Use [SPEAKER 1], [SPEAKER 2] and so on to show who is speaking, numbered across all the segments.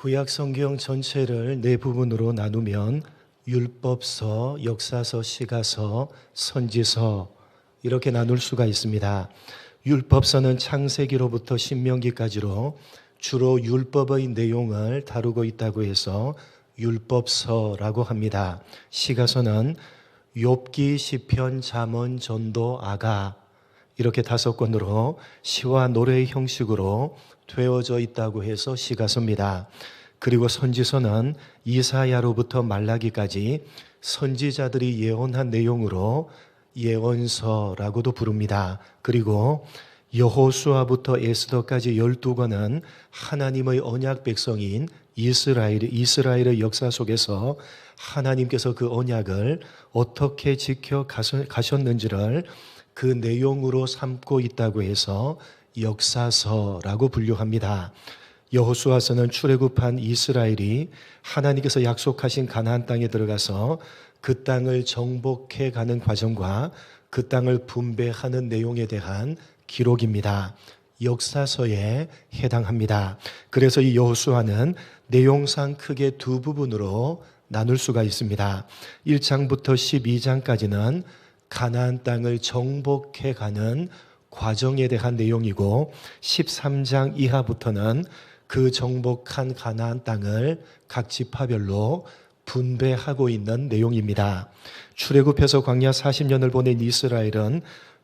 [SPEAKER 1] 구약 성경 전체를 네 부분으로 나누면 율법서, 역사서, 시가서, 선지서 이렇게 나눌 수가 있습니다. 율법서는 창세기로부터 신명기까지로 주로 율법의 내용을 다루고 있다고 해서 율법서라고 합니다. 시가서는 욥기, 시편, 잠언, 전도, 아가 이렇게 다섯 권으로 시와 노래의 형식으로 되어져 있다고 해서 시가서입니다. 그리고 선지서는 이사야로부터 말라기까지 선지자들이 예언한 내용으로 예언서라고도 부릅니다. 그리고 여호수아부터 에스더까지 12권은 하나님의 언약 백성인 이스라엘, 이스라엘의 역사 속에서 하나님께서 그 언약을 어떻게 지켜 가셨는지를 그 내용으로 삼고 있다고 해서 역사서라고 분류합니다. 여호수아서는 출애굽한 이스라엘이 하나님께서 약속하신 가나안 땅에 들어가서 그 땅을 정복해 가는 과정과 그 땅을 분배하는 내용에 대한 기록입니다. 역사서에 해당합니다. 그래서 이 여호수아는 내용상 크게 두 부분으로 나눌 수가 있습니다. 1장부터 12장까지는 가나안 땅을 정복해 가는 과정에 대한 내용이고 13장 이하부터는 그 정복한 가나안 땅을 각 지파별로 분배하고 있는 내용입니다. 출애굽해서 광야 40년을 보낸 이스라엘은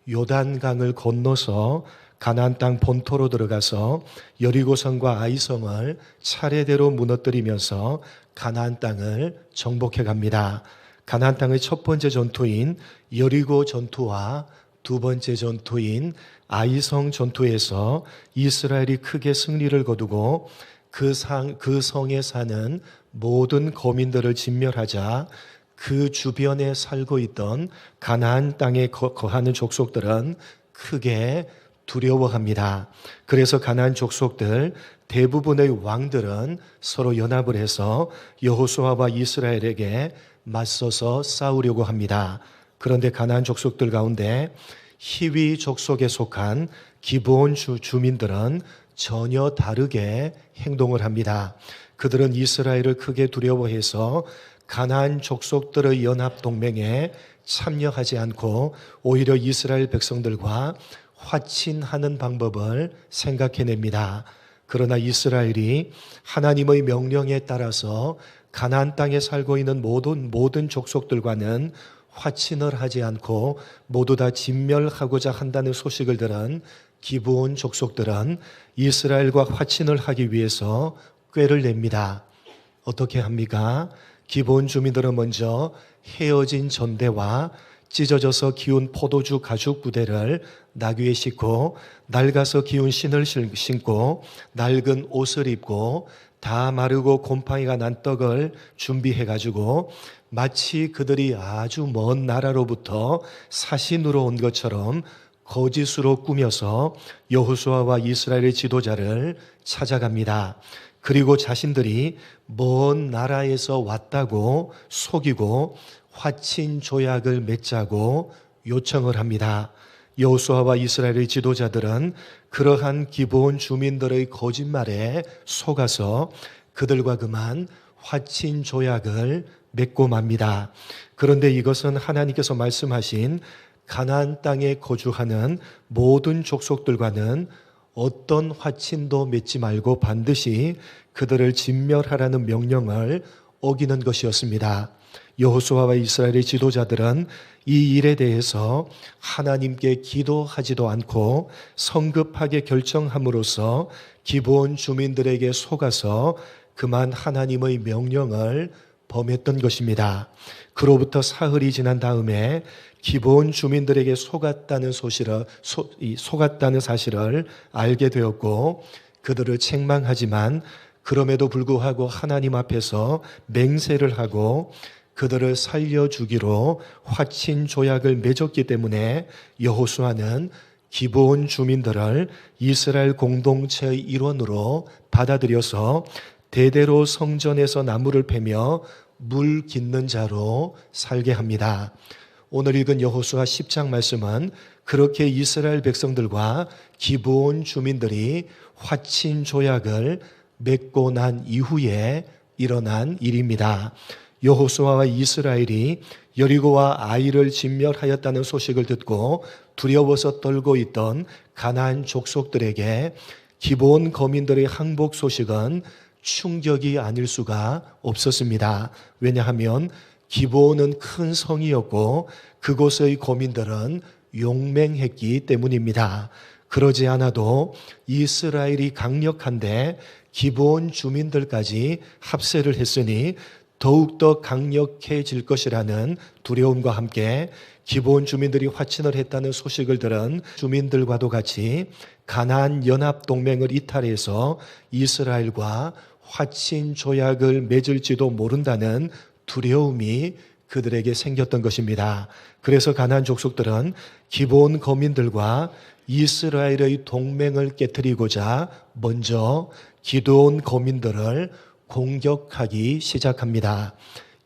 [SPEAKER 1] 요단강을 건너서 가나안 땅 본토로 들어가서 여리고성과 아이성을 차례대로 무너뜨리면서 가나안 땅을 정복해 갑니다. 가나안 땅의 첫 번째 전투인 여리고 전투와 두 번째 전투인 아이성 전투에서 이스라엘이 크게 승리를 거두고 그, 상, 그 성에 사는 모든 거민들을 진멸하자 그 주변에 살고 있던 가나안 땅에 거하는 족속들은 크게 두려워합니다. 그래서 가나안 족속들 대부분의 왕들은 서로 연합을 해서 여호수아와 이스라엘에게 맞서서 싸우려고 합니다. 그런데 가나안 족속들 가운데 희위 족속에 속한 기본 주, 주민들은 전혀 다르게 행동을 합니다. 그들은 이스라엘을 크게 두려워해서 가나안 족속들의 연합 동맹에 참여하지 않고 오히려 이스라엘 백성들과 화친하는 방법을 생각해냅니다. 그러나 이스라엘이 하나님의 명령에 따라서 가나안 땅에 살고 있는 모든 모든 족속들과는 화친을 하지 않고 모두 다 진멸하고자 한다는 소식을 들은 기브온 족속들은 이스라엘과 화친을 하기 위해서 꾀를 냅니다. 어떻게 합니까? 기본 주민들은 먼저 헤어진 전대와 찢어져서 기운 포도주 가죽 부대를 나귀에 싣고 낡아서 기운 신을 신고 낡은 옷을 입고 다 마르고 곰팡이가 난 떡을 준비해 가지고 마치 그들이 아주 먼 나라로부터 사신으로 온 것처럼 거짓으로 꾸며서 여호수아와 이스라엘의 지도자를 찾아갑니다. 그리고 자신들이 먼 나라에서 왔다고 속이고 화친 조약을 맺자고 요청을 합니다. 여호수아와 이스라엘의 지도자들은 그러한 기본 주민들의 거짓말에 속아서 그들과 그만 화친 조약을 맺고 맙니다. 그런데 이것은 하나님께서 말씀하신 가나안 땅에 거주하는 모든 족속들과는 어떤 화친도 맺지 말고 반드시 그들을 진멸하라는 명령을 어기는 것이었습니다. 여호수아와 이스라엘의 지도자들은 이 일에 대해서 하나님께 기도하지도 않고 성급하게 결정함으로써 기본 주민들에게 속아서 그만 하나님의 명령을 범했던 것입니다. 그로부터 사흘이 지난 다음에 기본 주민들에게 속았다는 소실을 소, 속았다는 사실을 알게 되었고 그들을 책망하지만 그럼에도 불구하고 하나님 앞에서 맹세를 하고 그들을 살려주기로 화친 조약을 맺었기 때문에 여호수아는 기본 주민들을 이스라엘 공동체의 일원으로 받아들여서 대대로 성전에서 나무를 패며 물 깃는 자로 살게 합니다. 오늘 읽은 여호수아 10장 말씀은 그렇게 이스라엘 백성들과 기브온 주민들이 화친 조약을 맺고 난 이후에 일어난 일입니다. 여호수아와 이스라엘이 여리고와 아이를 진멸하였다는 소식을 듣고 두려워서 떨고 있던 가나안 족속들에게 기본 거민들의 항복 소식은 충격이 아닐 수가 없었습니다. 왜냐하면 기본은 큰 성이었고 그곳의 거민들은 용맹했기 때문입니다. 그러지 않아도 이스라엘이 강력한데 기본 주민들까지 합세를 했으니 더욱더 강력해질 것이라는 두려움과 함께 기본 주민들이 화친을 했다는 소식을 들은 주민들과도 같이 가나안 연합 동맹을 이탈해서 이스라엘과 화친 조약을 맺을지도 모른다는 두려움이 그들에게 생겼던 것입니다. 그래서 가나안 족속들은 기본 거민들과 이스라엘의 동맹을 깨뜨리고자 먼저 기도온 거민들을 공격하기 시작합니다.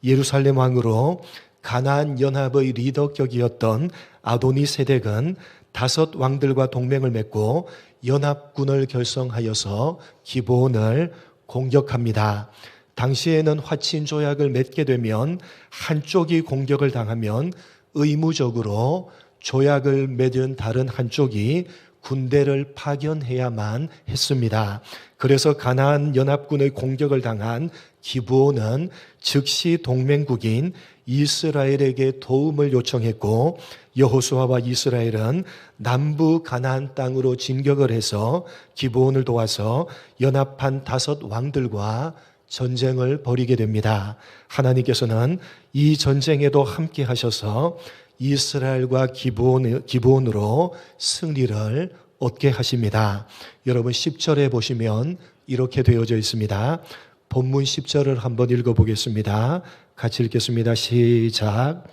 [SPEAKER 1] 예루살렘 왕으로 가나안 연합의 리더격이었던 아도니 세덱은 다섯 왕들과 동맹을 맺고 연합군을 결성하여서 기본을 공격합니다. 당시에는 화친 조약을 맺게 되면 한쪽이 공격을 당하면 의무적으로 조약을 맺은 다른 한쪽이 군대를 파견해야만 했습니다. 그래서 가나안 연합군의 공격을 당한 기브온은 즉시 동맹국인 이스라엘에게 도움을 요청했고 여호수아와 이스라엘은 남부 가나안 땅으로 진격을 해서 기브온을 도와서 연합한 다섯 왕들과 전쟁을 벌이게 됩니다. 하나님께서는 이 전쟁에도 함께 하셔서 이스라엘과 기브온, 기브온으로 승리를 얻게 하십니다. 여러분 10절에 보시면 이렇게 되어져 있습니다. 본문 10절을 한번 읽어보겠습니다. 같이 읽겠습니다. 시작.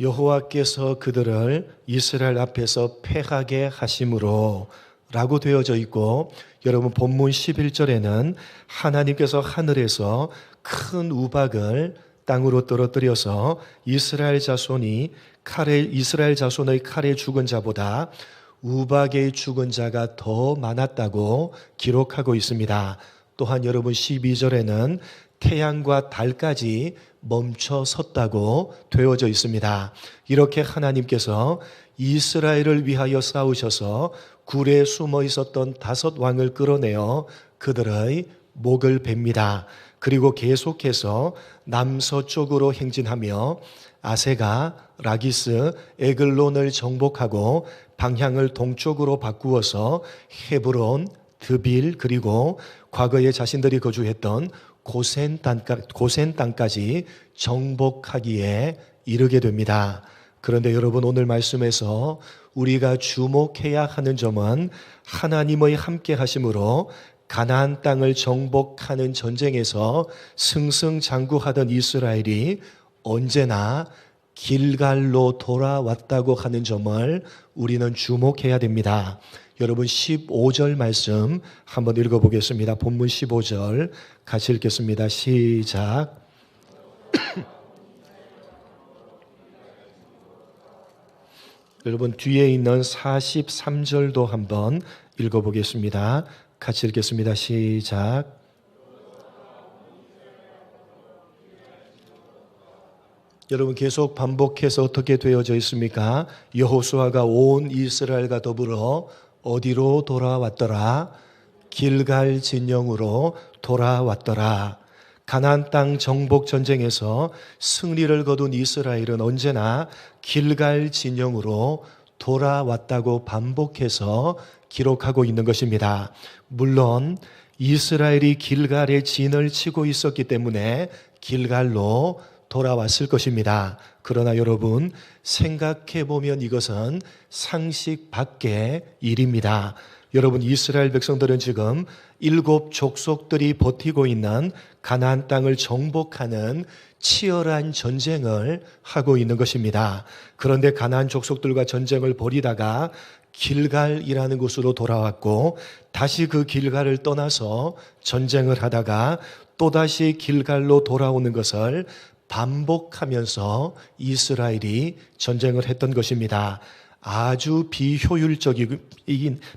[SPEAKER 1] 여호와께서 그들을 이스라엘 앞에서 패하게 하심으로 라고 되어져 있고 여러분 본문 11절에는 하나님께서 하늘에서 큰 우박을 땅으로 떨어뜨려서 이스라엘 자손이 칼에 이스라엘 자손의 칼에 죽은 자보다 우박에 죽은 자가 더 많았다고 기록하고 있습니다. 또한 여러분 12절에는 태양과 달까지 멈춰 섰다고 되어져 있습니다. 이렇게 하나님께서 이스라엘을 위하여 싸우셔서 굴에 숨어 있었던 다섯 왕을 끌어내어 그들의 목을 뱁니다. 그리고 계속해서 남서쪽으로 행진하며 아세가 라기스 에글론을 정복하고 방향을 동쪽으로 바꾸어서 헤브론 드빌 그리고 과거에 자신들이 거주했던 고센 땅까, 고센 땅까지 정복하기에 이르게 됩니다. 그런데 여러분 오늘 말씀에서 우리가 주목해야 하는 점은 하나님의 함께 하심으로 가나안 땅을 정복하는 전쟁에서 승승장구하던 이스라엘이 언제나 길갈로 돌아왔다고 하는 점을 우리는 주목해야 됩니다. 여러분 15절 말씀 한번 읽어보겠습니다. 본문 15절 같이 읽겠습니다. 시작. 여러분 뒤에 있는 43절도 한번 읽어보겠습니다. 같이 읽겠습니다. 시작. 여러분 계속 반복해서 어떻게 되어져 있습니까? 여호수아가 온 이스라엘과 더불어 어디로 돌아왔더라? 길갈 진영으로 돌아왔더라. 가나안 땅 정복 전쟁에서 승리를 거둔 이스라엘은 언제나 길갈 진영으로 돌아왔다고 반복해서 기록하고 있는 것입니다. 물론 이스라엘이 길갈에 진을 치고 있었기 때문에 길갈로 돌아왔을 것입니다. 그러나 여러분 생각해 보면 이것은 상식 밖의 일입니다. 여러분 이스라엘 백성들은 지금 일곱 족속들이 버티고 있는 가나안 땅을 정복하는 치열한 전쟁을 하고 있는 것입니다. 그런데 가나안 족속들과 전쟁을 벌이다가 길갈이라는 곳으로 돌아왔고 다시 그 길갈을 떠나서 전쟁을 하다가 또다시 길갈로 돌아오는 것을 반복하면서 이스라엘이 전쟁을 했던 것입니다. 아주 비효율적인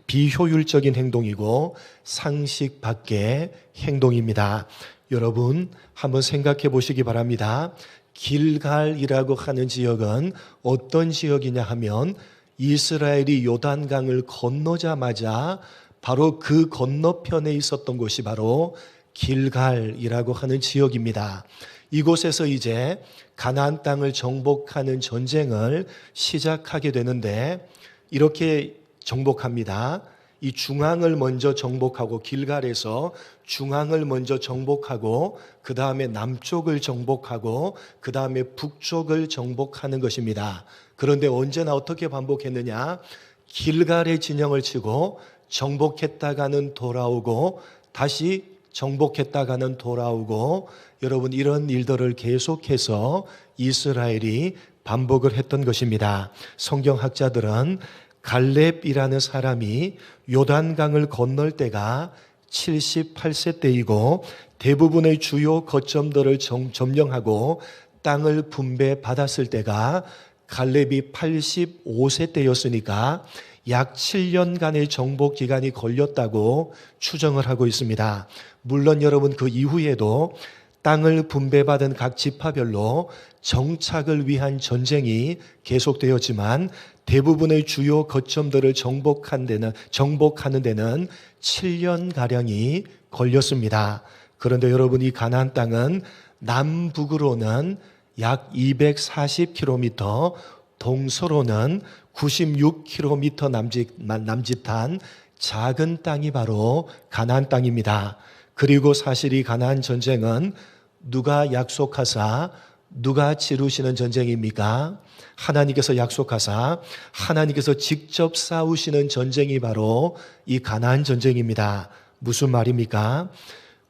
[SPEAKER 1] 비효율적인 행동이고 상식 밖의 행동입니다. 여러분 한번 생각해 보시기 바랍니다. 길갈이라고 하는 지역은 어떤 지역이냐 하면 이스라엘이 요단강을 건너자마자 바로 그 건너편에 있었던 곳이 바로 길갈이라고 하는 지역입니다. 이곳에서 이제 가나안 땅을 정복하는 전쟁을 시작하게 되는데 이렇게 정복합니다. 이 중앙을 먼저 정복하고 길갈에서 중앙을 먼저 정복하고 그 다음에 남쪽을 정복하고 그 다음에 북쪽을 정복하는 것입니다. 그런데 언제나 어떻게 반복했느냐? 길갈의 진영을 치고 정복했다가는 돌아오고 다시 정복했다가는 돌아오고 여러분 이런 일들을 계속해서 이스라엘이 반복을 했던 것입니다. 성경학자들은 갈렙이라는 사람이 요단강을 건널 때가 78세 때이고 대부분의 주요 거점들을 점령하고 땅을 분배받았을 때가 갈렙이 85세 때였으니까 약 7년간의 정복 기간이 걸렸다고 추정을 하고 있습니다. 물론 여러분 그 이후에도 땅을 분배받은 각 지파별로 정착을 위한 전쟁이 계속되었지만 대부분의 주요 거점들을 정복한 데는 정복하는 데는 7년 가량이 걸렸습니다. 그런데 여러분 이 가나안 땅은 남북으로는 약 240km, 동서로는 96km 남짓, 남짓한 작은 땅이 바로 가나안 땅입니다. 그리고 사실 이 가나안 전쟁은 누가 약속하사 누가 치르시는 전쟁입니까? 하나님께서 약속하사 하나님께서 직접 싸우시는 전쟁이 바로 이 가나안 전쟁입니다. 무슨 말입니까?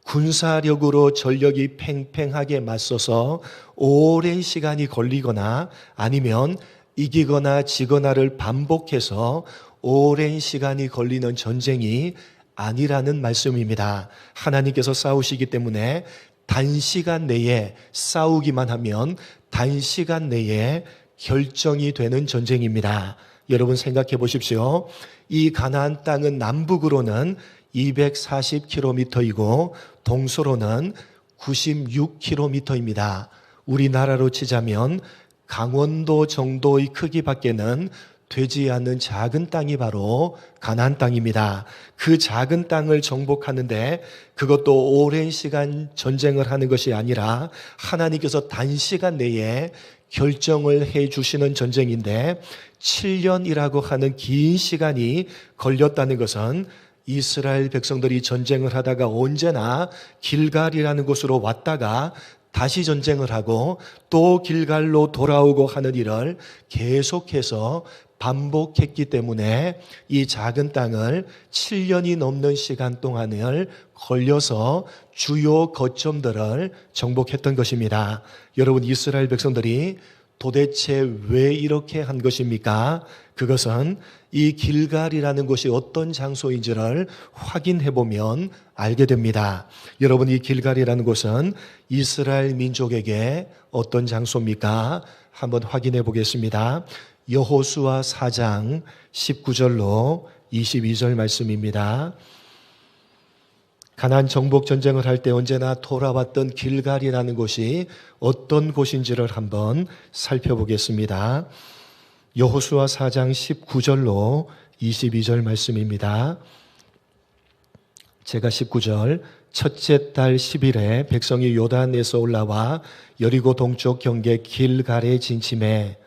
[SPEAKER 1] 군사력으로 전력이 팽팽하게 맞서서 오랜 시간이 걸리거나 아니면 이기거나 지거나를 반복해서 오랜 시간이 걸리는 전쟁이 아니라는 말씀입니다. 하나님께서 싸우시기 때문에 단시간 내에 싸우기만 하면 단시간 내에 결정이 되는 전쟁입니다. 여러분 생각해 보십시오. 이 가나안 땅은 남북으로는 240km이고 동서로는 96km입니다. 우리나라로 치자면 강원도 정도의 크기밖에는 되지 않는 작은 땅이 바로 가나안 땅입니다. 그 작은 땅을 정복하는데 그것도 오랜 시간 전쟁을 하는 것이 아니라 하나님께서 단시간 내에 결정을 해 주시는 전쟁인데 7년이라고 하는 긴 시간이 걸렸다는 것은 이스라엘 백성들이 전쟁을 하다가 언제나 길갈이라는 곳으로 왔다가 다시 전쟁을 하고 또 길갈로 돌아오고 하는 일을 계속해서 반복했기 때문에 이 작은 땅을 7년이 넘는 시간 동안을 걸려서 주요 거점들을 정복했던 것입니다. 여러분 이스라엘 백성들이 도대체 왜 이렇게 한 것입니까? 그것은 이 길갈이라는 곳이 어떤 장소인지를 확인해 보면 알게 됩니다. 여러분 이 길갈이라는 곳은 이스라엘 민족에게 어떤 장소입니까? 한번 확인해 보겠습니다. 여호수아 4장 19절로 22절 말씀입니다. 가난 정복 전쟁을 할 때 언제나 돌아왔던 길갈이라는 곳이 어떤 곳인지를 한번 살펴보겠습니다. 여호수아 4장 19절로 22절 말씀입니다. 제가 19절 첫째 달 10일에 백성이 요단에서 올라와 여리고 동쪽 경계 길갈에 진침해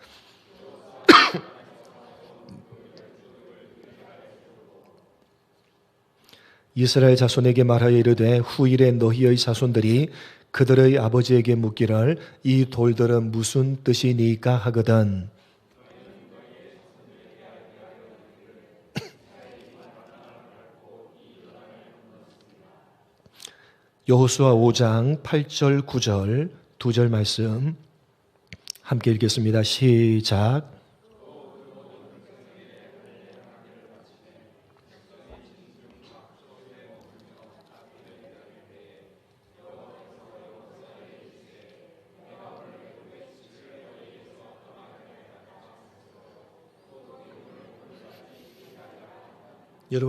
[SPEAKER 1] 이스라엘 자손에게 말하여 이르되 후일에 너희의 자손들이 그들의 아버지에게 묻기를 이 돌들은 무슨 뜻이니까 하거든. 여호수아 5장 8절 9절 두 절 말씀 함께 읽겠습니다. 시작.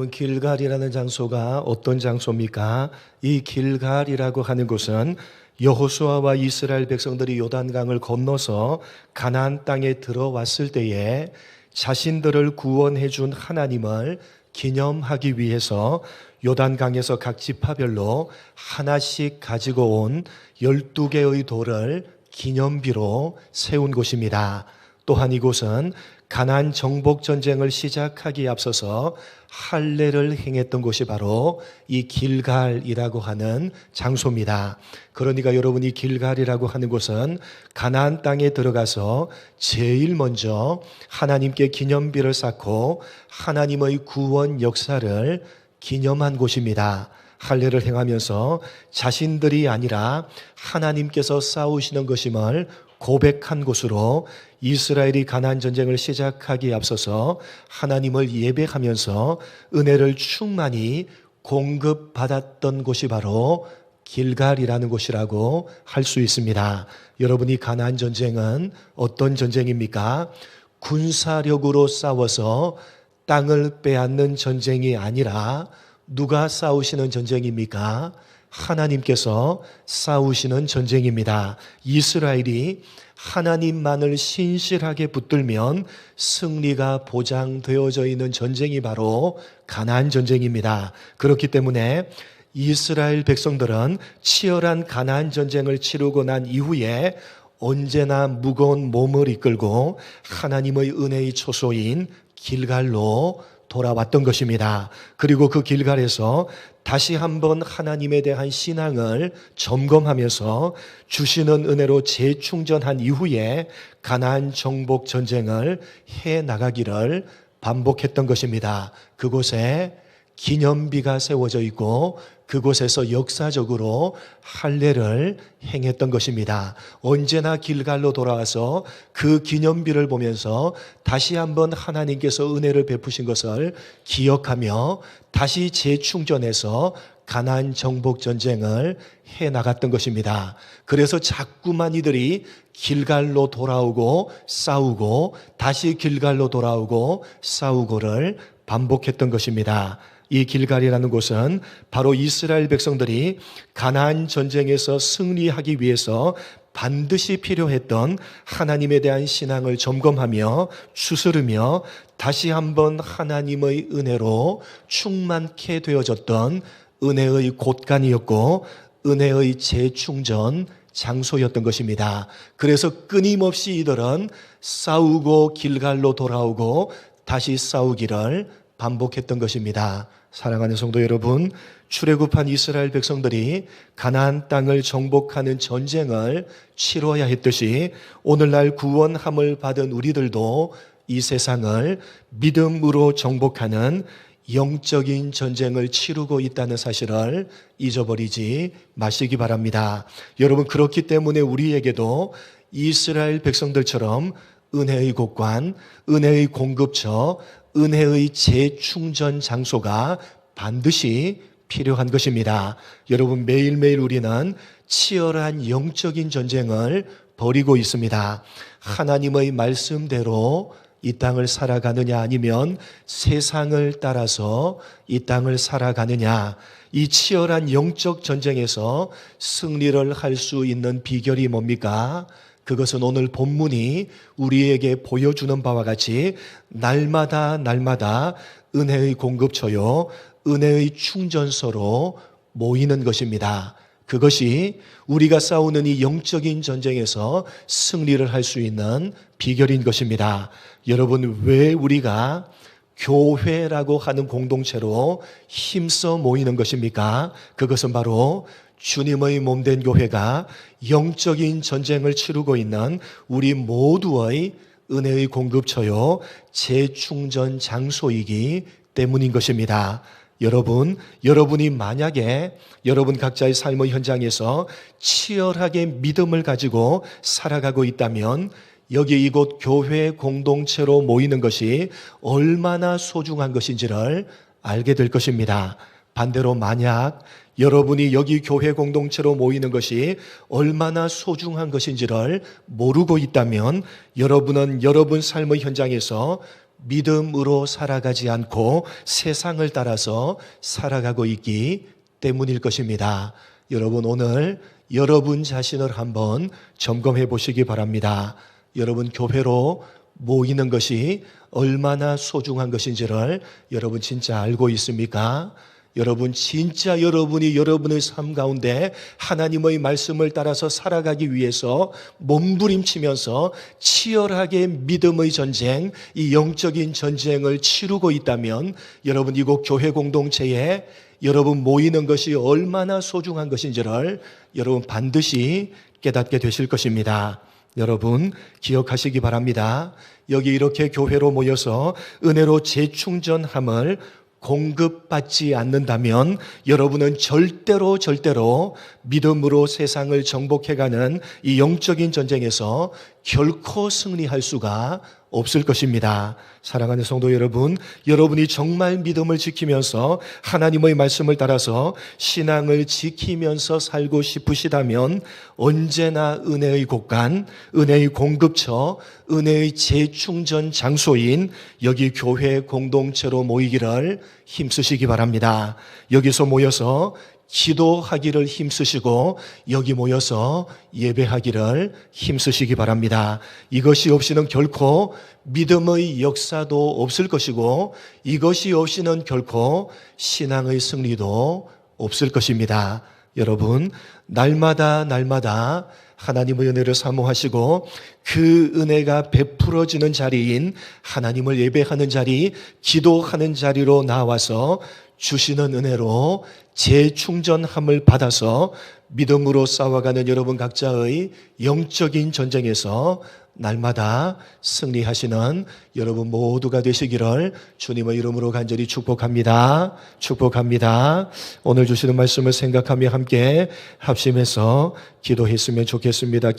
[SPEAKER 1] 여러분 길갈이라는 장소가 어떤 장소입니까? 이 길갈이라고 하는 곳은 여호수아와 이스라엘 백성들이 요단강을 건너서 가나안 땅에 들어왔을 때에 자신들을 구원해 준 하나님을 기념하기 위해서 요단강에서 각 지파별로 하나씩 가지고 온 12개의 돌을 기념비로 세운 곳입니다. 또한 이곳은 가나안 정복 전쟁을 시작하기에 앞서서 할례를 행했던 곳이 바로 이 길갈이라고 하는 장소입니다. 그러니까 여러분 이 길갈이라고 하는 곳은 가나안 땅에 들어가서 제일 먼저 하나님께 기념비를 쌓고 하나님의 구원 역사를 기념한 곳입니다. 할례를 행하면서 자신들이 아니라 하나님께서 싸우시는 것임을 고백한 곳으로 이스라엘이 가나안 전쟁을 시작하기에 앞서서 하나님을 예배하면서 은혜를 충만히 공급받았던 곳이 바로 길갈이라는 곳이라고 할 수 있습니다. 여러분이 가나안 전쟁은 어떤 전쟁입니까? 군사력으로 싸워서 땅을 빼앗는 전쟁이 아니라 누가 싸우시는 전쟁입니까? 하나님께서 싸우시는 전쟁입니다. 이스라엘이 하나님만을 신실하게 붙들면 승리가 보장되어져 있는 전쟁이 바로 가나안 전쟁입니다. 그렇기 때문에 이스라엘 백성들은 치열한 가나안 전쟁을 치르고 난 이후에 언제나 무거운 몸을 이끌고 하나님의 은혜의 초소인 길갈로 돌아왔던 것입니다. 그리고 그 길갈에서 다시 한번 하나님에 대한 신앙을 점검하면서 주시는 은혜로 재충전한 이후에 가나안 정복 전쟁을 해 나가기를 반복했던 것입니다. 그곳에 기념비가 세워져 있고 그곳에서 역사적으로 할례를 행했던 것입니다. 언제나 길갈로 돌아와서 그 기념비를 보면서 다시 한번 하나님께서 은혜를 베푸신 것을 기억하며 다시 재충전해서 가나안 정복 전쟁을 해 나갔던 것입니다. 그래서 자꾸만 이들이 길갈로 돌아오고 싸우고 다시 길갈로 돌아오고 싸우고를 반복했던 것입니다. 이 길갈이라는 곳은 바로 이스라엘 백성들이 가나안 전쟁에서 승리하기 위해서 반드시 필요했던 하나님에 대한 신앙을 점검하며 추스르며 다시 한번 하나님의 은혜로 충만케 되어졌던 은혜의 곳간이었고 은혜의 재충전 장소였던 것입니다. 그래서 끊임없이 이들은 싸우고 길갈로 돌아오고 다시 싸우기를 반복했던 것입니다. 사랑하는 성도 여러분, 출애굽한 이스라엘 백성들이 가나안 땅을 정복하는 전쟁을 치러야 했듯이 오늘날 구원함을 받은 우리들도 이 세상을 믿음으로 정복하는 영적인 전쟁을 치르고 있다는 사실을 잊어버리지 마시기 바랍니다. 여러분, 그렇기 때문에 우리에게도 이스라엘 백성들처럼 은혜의 곳관, 은혜의 공급처, 은혜의 재충전 장소가 반드시 필요한 것입니다. 여러분, 매일매일 우리는 치열한 영적인 전쟁을 벌이고 있습니다. 하나님의 말씀대로 이 땅을 살아가느냐 아니면 세상을 따라서 이 땅을 살아가느냐 이 치열한 영적 전쟁에서 승리를 할 수 있는 비결이 뭡니까? 그것은 오늘 본문이 우리에게 보여주는 바와 같이 날마다 날마다 은혜의 공급처요, 은혜의 충전소로 모이는 것입니다. 그것이 우리가 싸우는 이 영적인 전쟁에서 승리를 할 수 있는 비결인 것입니다. 여러분, 왜 우리가 교회라고 하는 공동체로 힘써 모이는 것입니까? 그것은 바로 주님의 몸된 교회가 영적인 전쟁을 치르고 있는 우리 모두의 은혜의 공급처요, 재충전 장소이기 때문인 것입니다. 여러분, 여러분이 만약에 여러분 각자의 삶의 현장에서 치열하게 믿음을 가지고 살아가고 있다면 여기 이곳 교회 공동체로 모이는 것이 얼마나 소중한 것인지를 알게 될 것입니다. 반대로 만약 여러분이 여기 교회 공동체로 모이는 것이 얼마나 소중한 것인지를 모르고 있다면 여러분은 여러분 삶의 현장에서 믿음으로 살아가지 않고 세상을 따라서 살아가고 있기 때문일 것입니다. 여러분 오늘 여러분 자신을 한번 점검해 보시기 바랍니다. 여러분 교회로 모이는 것이 얼마나 소중한 것인지를 여러분 진짜 알고 있습니까? 여러분 진짜 여러분이 여러분의 삶 가운데 하나님의 말씀을 따라서 살아가기 위해서 몸부림치면서 치열하게 믿음의 전쟁, 이 영적인 전쟁을 치르고 있다면 여러분 이곳 교회 공동체에 여러분 모이는 것이 얼마나 소중한 것인지를 여러분 반드시 깨닫게 되실 것입니다. 여러분 기억하시기 바랍니다. 여기 이렇게 교회로 모여서 은혜로 재충전함을 공급받지 않는다면 여러분은 절대로 절대로 믿음으로 세상을 정복해가는 이 영적인 전쟁에서 결코 승리할 수가 없을 것입니다. 사랑하는 성도 여러분, 여러분이 정말 믿음을 지키면서 하나님의 말씀을 따라서 신앙을 지키면서 살고 싶으시다면 언제나 은혜의 곳간, 은혜의 공급처, 은혜의 재충전 장소인 여기 교회 공동체로 모이기를 힘쓰시기 바랍니다. 여기서 모여서 기도하기를 힘쓰시고 여기 모여서 예배하기를 힘쓰시기 바랍니다. 이것이 없이는 결코 믿음의 역사도 없을 것이고 이것이 없이는 결코 신앙의 승리도 없을 것입니다. 여러분, 날마다 날마다 하나님의 은혜를 사모하시고 그 은혜가 베풀어지는 자리인 하나님을 예배하는 자리, 기도하는 자리로 나와서 주시는 은혜로 재충전함을 받아서 믿음으로 싸워가는 여러분 각자의 영적인 전쟁에서 날마다 승리하시는 여러분 모두가 되시기를 주님의 이름으로 간절히 축복합니다. 축복합니다. 오늘 주시는 말씀을 생각하며 함께 합심해서 기도했으면 좋겠습니다.